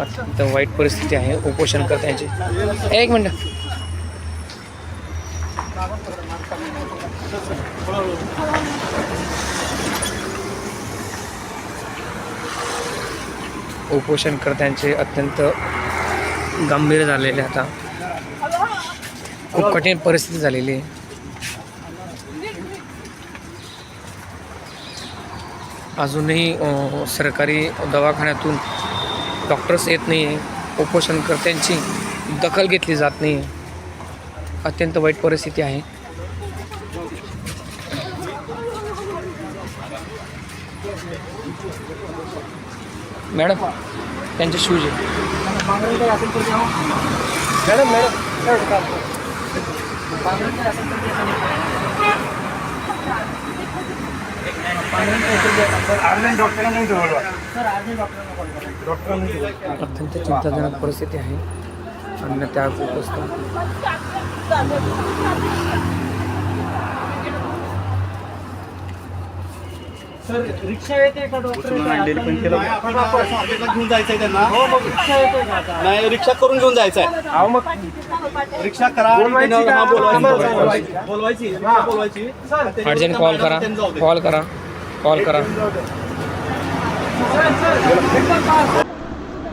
अत्यंत वाईट परिस्थिती आहे उपोषणकर्त्यांची एक मिनटं. उपोषणकर्त्यांचे अत्यंत गंभीर झालेले आता. खूप कठीण परिस्थिती झालेली आहे. अजूनही सरकारी दवाखान्यातून डॉक्टर्स येत नाही आहे उपोषणकर्त्यांची दखल घेतली जात नाही आहे अत्यंत वाईट परिस्थिती आहे. मॅडम त्यांचे शूज आहे मॅडम मॅडम अत्यंत चिंताजनक परिस्थिती आहे. अन्न त्याग उपस्थित रिक्षा येते का डॉक्टर? घेऊन जायचंय त्यांना रिक्षा येते का आता? नाही रिक्षा करून घेऊन जायचंय. अहो मग रिक्षा करा. बोलवायची का? हा, बोलवायची. बोलवायची. बोलवायची. रिक्षा बोलवायची. अर्जंट कॉल करा. त्यांनी जाऊ दे. कॉल करा. कॉल करा.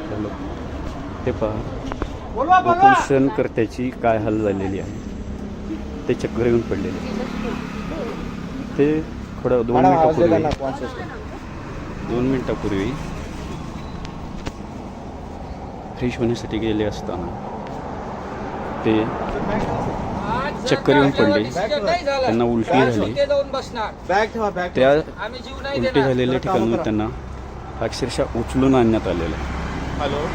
हॅलो हे पहा. उपोषणकर्त्याची काय हाल झालेली आहे? ते चक्कर येऊन पडलेले ते थोडं दोन मिनिटापूर्वी दोन मिनिटापूर्वी फ्रेश होण्यासाठी गेले असताना ते चक्कर येऊन पडले. त्यांना उलटी झाली. त्या उलटी झालेल्या ठिकाणी त्यांना अक्षरशः उचलून आणण्यात आलेलं आहे. हॅलो.